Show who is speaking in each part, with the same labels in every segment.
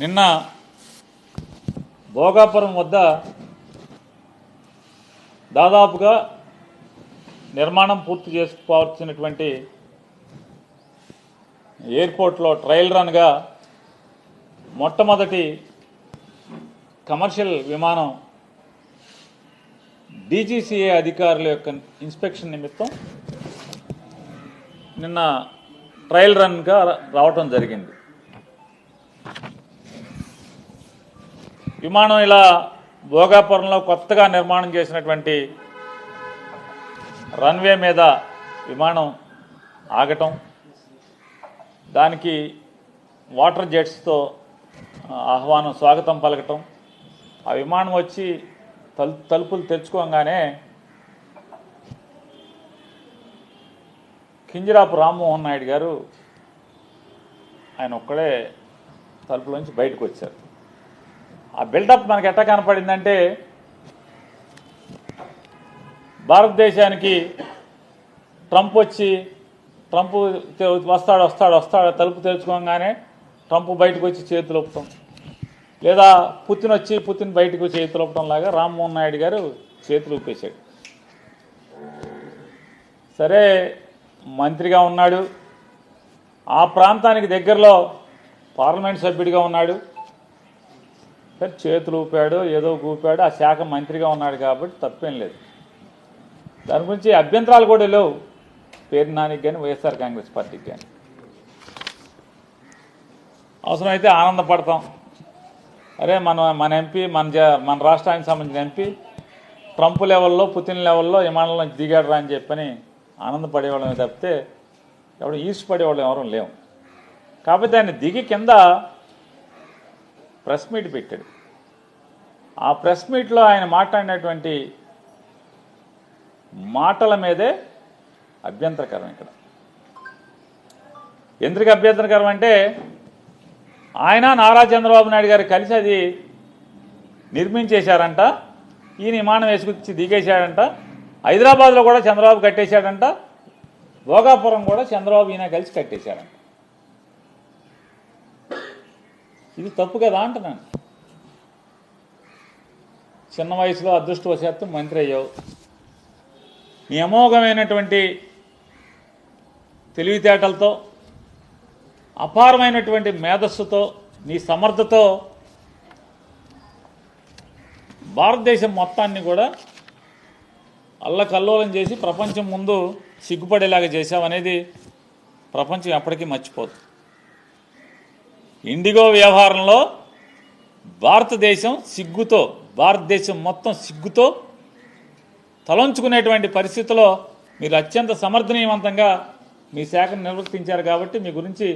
Speaker 1: నిన్న భోగాపురం వద్ద దాదాపుగా నిర్మాణం పూర్తి చేసుకోవాల్సినటువంటి ఎయిర్పోర్ట్లో ట్రయల్ రన్గా మొట్టమొదటి కమర్షియల్ విమానం డీజీసీఏ అధికారుల యొక్క ఇన్స్పెక్షన్ నిమిత్తం నిన్న ట్రయల్ రన్గా రావటం జరిగింది. విమానం ఇలా భోగాపురంలో కొత్తగా నిర్మాణం చేసినటువంటి రన్వే మీద విమానం ఆగటం దానికి వాటర్ జెట్స్తో ఆహ్వానం స్వాగతం పలకటం. ఆ విమానం వచ్చి తలు తలుపులు తెరుచుకోగానే కింజరాపు రామ్మోహన్ నాయుడు గారు ఆయన ఒక్కడే తలుపులోంచి బయటకు వచ్చారు. ఆ బిల్డప్ మనకు ఎట్లా కనపడిందంటే భారతదేశానికి ట్రంప్ వచ్చి ట్రంప్ వస్తాడు వస్తాడు వస్తాడు తలుపు తెరుచుకోగానే ట్రంప్ బయటకు వచ్చి చేతులు ఒప్పటం లేదా పుతిన్ వచ్చి పుతిన్ బయటకు చేతులు ఒప్పటం లాగా రామ్మోహన్ నాయుడు గారు చేతులు ఊపేశాడు సరే మంత్రిగా ఉన్నాడు. ఆ ప్రాంతానికి దగ్గరలో పార్లమెంట్ సభ్యుడిగా ఉన్నాడు. సరే చేతులు ఊపాడు ఏదో ఊపాడో ఆ శాఖ మంత్రిగా ఉన్నాడు కాబట్టి తప్పేం లేదు. దాని గురించి అభ్యంతరాలు కూడా లేవు. పేరు నానికి కానీ వైఎస్ఆర్ కాంగ్రెస్ పార్టీకి కానీ. అవసరమైతే ఆనందపడతాం. అరే మన మన ఎంపీ మన జ- మన రాష్ట్రానికి సంబంధించిన ఎంపీ ట్రంప్ లెవెల్లో పుతిన్ లెవెల్లో విమానంలో దిగాడు రా అని చెప్పని ఆనందపడేవాళ్ళమే తప్పితే ఎవడు ఈర్ష్పడేవాళ్ళం ఎవరు లేవు. కాకపోతే దాన్ని దిగి కింద ప్రెస్ మీట్ పెట్టాడు. ఆ ప్రెస్ మీట్లో ఆయన మాట్లాడినటువంటి మాటల మీదే అభ్యంతరకరం ఇక్కడ. ఎందుకు అభ్యంతరకరం అంటే ఆయన నారా చంద్రబాబు నాయుడు గారు కలిసి అది నిర్మించేశారంట ఈయన విమానం వేసుకొచ్చి దిగేశాడంట హైదరాబాద్లో కూడా చంద్రబాబు కట్టేశాడంట భోగాపురం కూడా చంద్రబాబు ఈయన కలిసి కట్టేశాడంట ఇది తప్పు కదా అంటున్నాను. చిన్న వయసులో అదృష్టవశాత్తు మంత్రి అయ్యావు. నీ అమోఘమైనటువంటి తెలివితేటలతో అపారమైనటువంటి మేధస్సుతో నీ సమర్థతో భారతదేశం మొత్తాన్ని కూడా అల్లకల్లోలం చేసి ప్రపంచం ముందు సిగ్గుపడేలాగా చేశావనేది ప్రపంచం ఎప్పటికీ మర్చిపోదు. ఇండిగో వ్యవహారంలో భారతదేశం సిగ్గుతో భారతదేశం మొత్తం సిగ్గుతో తలంచుకునేటువంటి పరిస్థితిలో మీరు అత్యంత సమర్థనీయవంతంగా మీ శాఖను నిర్వర్తించారు కాబట్టి మీ గురించి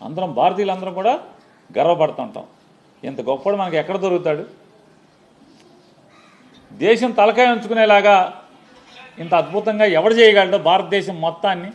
Speaker 1: అందరం భారతీయులందరం కూడా గర్వపడుతుంటాం ఇంత గొప్పడు మనకి ఎక్కడ దొరుకుతాడు? దేశం తలకాయ ఉంచుకునేలాగా ఇంత అద్భుతంగా ఎవడు చేయగలడో? భారతదేశం మొత్తాన్ని